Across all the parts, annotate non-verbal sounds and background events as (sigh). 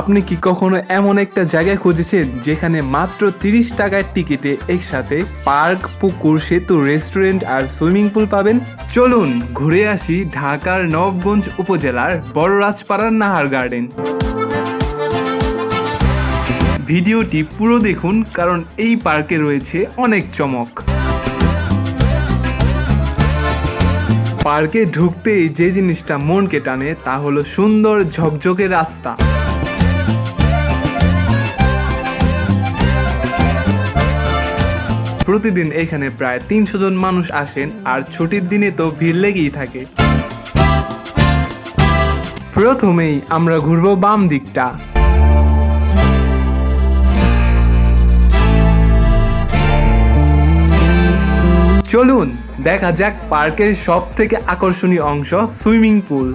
আপনি কি কখনো এমন একটা জায়গায় খুঁজেছেন যেখানে মাত্র তিরিশ টাকার টিকিটে একসাথে পার্ক, পুকুর, সেতু, রেস্টুরেন্ট আর সুইমিং পুল পাবেন? চলুন, ঘুরে আসি ঢাকার নবগঞ্জ উপজেলার বড় রাজপাড়ার নাহার গার্ডেন। ভিডিওটি পুরো দেখুন, কারণ এই পার্কে রয়েছে অনেক চমক। পার্কে ঢুকতেই যে জিনিসটা মনকে টানে তা হলো সুন্দর ঝকঝকে রাস্তা। প্রতিদিন এখানে প্রায় তিনশো জন মানুষ আসেন আর ছুটির দিনে তো ভিড় লেগেই থাকে। প্রথমেই আমরা ঘুরবো বাম দিকটা। চলুন, দেখা যাক পার্কের সব থেকে আকর্ষণীয় অংশ, সুইমিং পুল।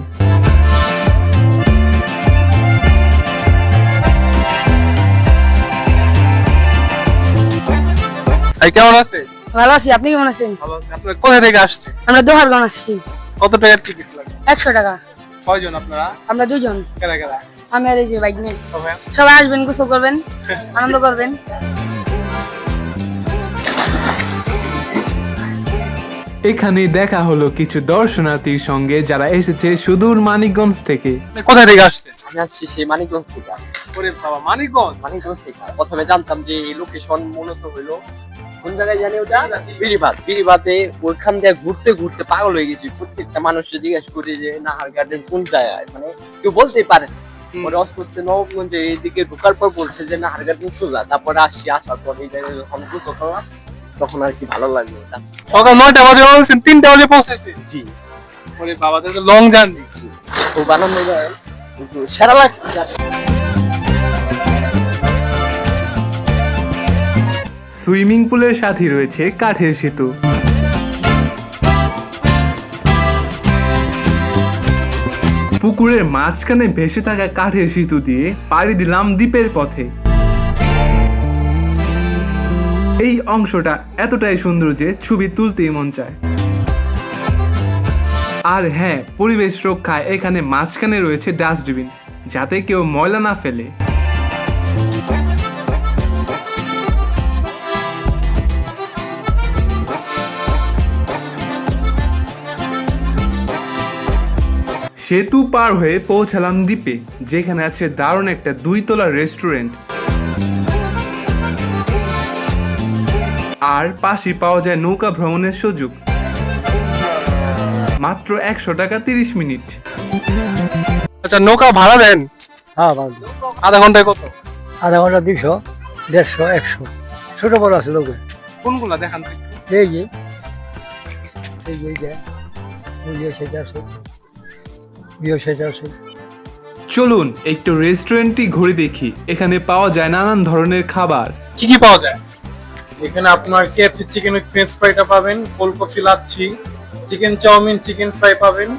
ভাই কেমন আছে ভালো আছি আপনি কেমন আছেন? ভালো আছি। আপনারা কোথা থেকে আসছে আমরা দোহারগঞ্জ আসছি। কত টাকার টিকিট লাগে একশো টাকা। কয়জন আপনারা? আমরা দুজন কেনা কেনা আমি আর এই যে বাইক নিয়ে। সবাই আসবেন গোসল করবেন (laughs) আনন্দ করবেন। এখানে দেখা হলো কিছু দর্শনার্থীর সঙ্গে যারা এসেছে সুদূর মানিকগঞ্জ থেকে। আপনি কোথা থেকে আসছে আমি আসছি সেই মানিকগঞ্জ থেকে। ওরে বাবা মানিকগঞ্জ। মানিকগঞ্জ থেকে। প্রথমে জানতাম যে এই লোকেশন মূলত হইল কোন জায়গায় জানি ওটা? বিরিবাদ বিরিবাদে ওইখান দিয়ে ঘুরতে ঘুরতে পাগল হয়ে গেছি। প্রত্যেকটা মানুষকে জিজ্ঞেস করি যে নাহার গার্ডেন কোন জায়গায়? মানে কেউ বলতেই পারে। পরে অস্পষ্টে নবগঞ্জে এইদিকে ঢোকার পর বলছে যে নাহার গার্ডেন সোজা। তারপরে আসছি আসার পর এই জায়গায় যখন গোসল করলাম তখন আর কি ভালো লাগল সকাল নয়টা বাজে বলছেন তিনটা বাজে পৌঁছেছে। জি। ওরে বাবা লং জার্নি খুব আনন্দ যায় কিন্তু সেরা লাগছে। সুইমিং পুলের সাথে রয়েছে কাঠের সেতু। পুকুরের মাঝখানে ভেসে থাকা কাঠের সেতু দিয়ে পাড়ি দিলাম দ্বীপের পথে। এই অংশটা এতটাই সুন্দর যে ছবি তুলতেই মন চায়। আর হ্যাঁ পরিবেশ রক্ষায় এখানে মাঝখানে রয়েছে ডাস্টবিন, যাতে কেউ ময়লা না ফেলে। সেতু পার হয়ে পৌঁছালাম দ্বীপে যেখানে আছে দারুণ একটা দুই তলা রেস্টুরেন্ট আর পাশে পাওয়া যায় নৌকা ভ্রমণের সুযোগ মাত্র একশো টাকা তিরিশ মিনিট আচ্ছা নৌকা ভাড়া দেন হ্যাঁ আধা ঘন্টায় কত আধা ঘণ্টা দুইশো দেড়শো একশো ছোট বড় আছে লোক কোনগুলা দেখান এই যে এই যে এই যে সেটা আছে বিয়ে আছে চলুন একটু রেস্টুরেন্টটি ঘুরে দেখি। এখানে পাওয়া যায় নানান ধরনের খাবার। কি কি পাওয়া যায়? এখানে আপনার কেএফসি চিকেন ফ্রেঞ্চ ফ্রাইটা পাবেন coffee lassi chicken chow mein chicken fry পাবেন।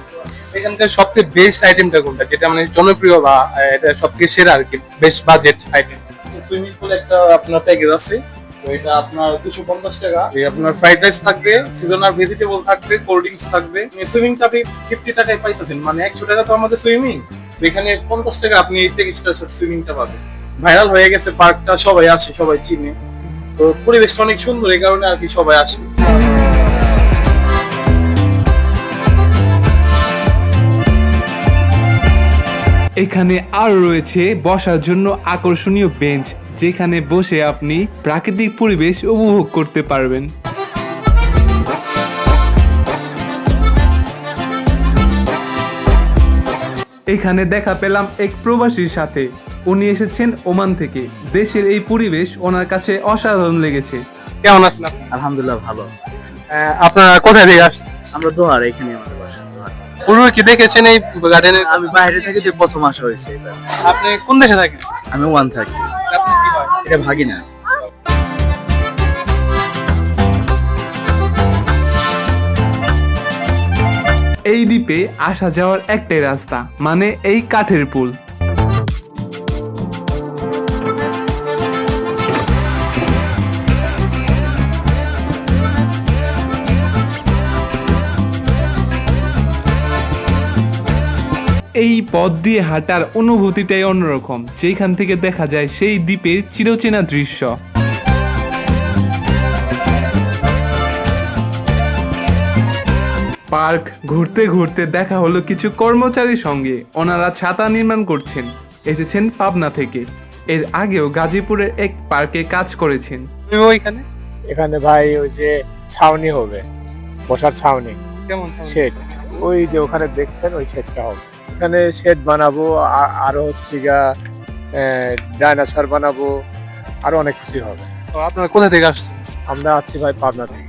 এখানকার সবথেকে বেস্ট আইটেমটা কোনটা? যেটা মানে জনপ্রিয় বা আহ, এটা সবথেকে সেরা আর কি best budget item swimming pool একটা আপনার প্যাকেজ আছে। তো এটা আপনার দুশো পঞ্চাশ টাকা। এই আপনার ফ্রাইড রাইস থাকবে সিজনাল ভেজিটেবল থাকবে কোল্ড ড্রিঙ্কস থাকবে। সুইমিংটা আপনি ফিফটি টাকায় পাইতেছেন মানে একশো টাকা তো আমাদের সুইমিং এখানে পঞ্চাশ টাকা আপনি এই প্যাকেজটা সুইমিংটা পাবেন। ভাইরাল হয়ে গেছে পার্কটা সবাই আসে সবাই চিনে। তো পরিবেশটা অনেক সুন্দর এই কারণে আর কি সবাই আসে। এখানে আর রয়েছে বসার জন্য আকর্ষণীয় বেঞ্চ যেখানে বসে আপনি প্রাকৃতিক পরিবেশ উপভোগ করতে পারবেন। এখানে দেখা পেলাম এক প্রবাসীর সাথে। উনি এসেছেন ওমান থেকে। দেশের এই পরিবেশ ওনার কাছে অসাধারণ লেগেছে। কেমন আছেন আপনি? আলহামদুলিল্লাহ ভালো। আহ, আপনারা কোথায় থেকে আসছেন? আমরা দোহার এখানে পূর্বে কি দেখেছেন এই গার্ডেনে আমি বাইরে থেকে যে প্রথম আসা হয়েছে আপনি কোন দেশে থাকেন? আমি ওয়ান থাকি। আপনি কি হয় এটা ভাগি না এই দ্বীপে আসা যাওয়ার একটাই রাস্তা মানে এই কাঠের পুল। এই পথ দিয়ে হাঁটার অনুভূতিটাই অন্যরকম। যেখান থেকে দেখা যায় সেই দ্বীপের চিরচেনা দৃশ্য। পার্ক ঘুরতে ঘুরতে দেখা হলো কিছু কর্মচারীর সঙ্গে। ওনারা ছাতা নির্মাণ করছেন। এসেছেন পাবনা থেকে। এর আগেও গাজীপুরের এক পার্কে কাজ করেছেন। ওইখানে এখানে? ভাই ওই যে ছাউনি হবে। বসার ছাউনি। কেমন শেড। ওই যে ওখানে দেখছেন ওই শেডটা হবে। এখানে শেড বানাবো আরও আরও হচ্ছে গা ডাইনাসার বানাবো আরও অনেক কিছু হবে। তো আপনারা কোথা থেকে আসছেন? আমরা আছি ভাই পাবনা থেকে।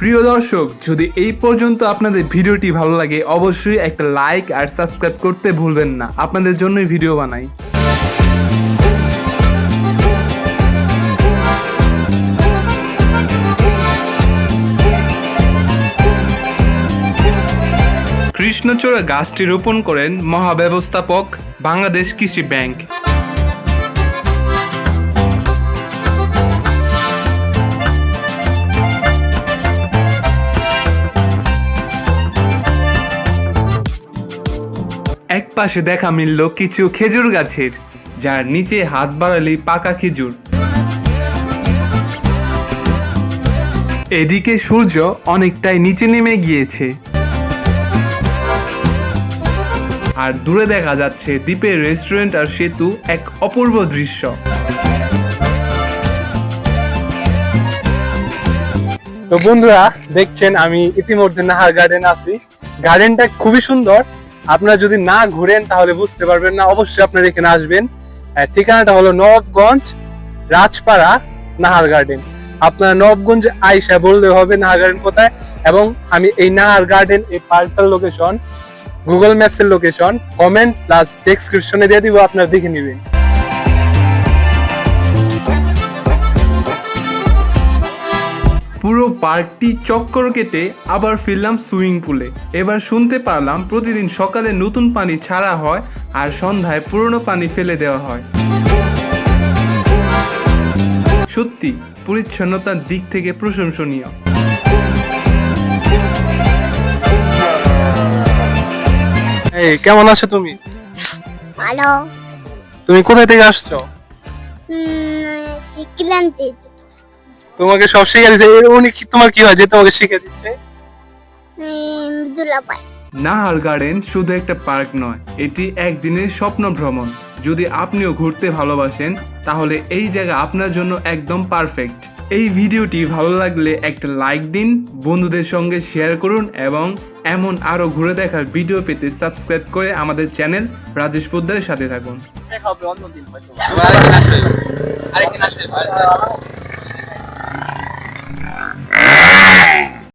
প্রিয় দর্শক যদি এই পর্যন্ত আপনাদের ভিডিওটি ভালো লাগে অবশ্যই একটা লাইক আর সাবস্ক্রাইব করতে ভুলবেন না। আপনাদের জন্যই ভিডিও বানাই। কৃষ্ণচূড়া গাছটি রোপণ করেন মহাব্যবস্থাপক বাংলাদেশ কৃষি ব্যাংক। এক পাশে দেখা মিলল কিছু খেজুর গাছের, যার নিচে হাত বাড়ালেই পাকা খেজুর। এদিকে সূর্য অনেকটাই নিচে নেমে গিয়েছে। আর দূরে দেখা যাচ্ছে দ্বীপের রেস্টুরেন্ট আর সেতু এক অপূর্ব দৃশ্য। তো বন্ধুরা, দেখছেন, আমি ইতিমধ্যে নাহার গার্ডেন আছি। গার্ডেনটা খুবই সুন্দর। আপনারা যদি না ঘুরেন, তাহলে বুঝতে পারবেন না। অবশ্যই আপনারা এখানে আসবেন। ঠিকানাটা হলো নবগঞ্জ রাজপাড়া, নাহার গার্ডেন আপনারা নবগঞ্জ আইসা বললে হবে নাহার গার্ডেন কোথায়। এবং আমি এই নাহার গার্ডেন এই পার্কটার লোকেশন গুগল ম্যাপসের লোকেশন কমেন্ট প্লাস ডেসক্রিপশনে দিয়ে দিব, আপনারা দেখে নেবেন। পুরো পার্কটি চক্কর কেটে আবার ফিরলাম সুইমিং পুলে। এবার শুনতে পারলাম প্রতিদিন সকালে নতুন পানি ছাড়া হয় আর সন্ধ্যায় পুরনো পানি ফেলে দেওয়া হয়। সত্যি, পরিচ্ছন্নতার দিক থেকে প্রশংসনীয়। এই কেমন আছো তুমি? ভালো। তুমি কোথায় থেকে আসছো? ক্লান্তি। তোমাকে সব শিখে দিচ্ছে উনি কি তোমার কি হয় যে তোমাকে শিখে দিচ্ছে? দুলাপাই নাহার গার্ডেন শুধু একটা পার্ক নয় এটি একদিনের স্বপ্ন ভ্রমণ। যদি আপনিও ঘুরতে ভালোবাসেন তাহলে এই জায়গা আপনার জন্য একদম পারফেক্ট। এই ভিডিওটি ভালো লাগলে একটা লাইক দিন, বন্ধুদের সঙ্গে শেয়ার করুন এবং এমন আরও ঘুরে দেখার ভিডিও পেতে সাবস্ক্রাইব করে আমাদের চ্যানেল রাজেশ পোদ্দারের সাথে থাকুন। দেখা হবে অন্যদিন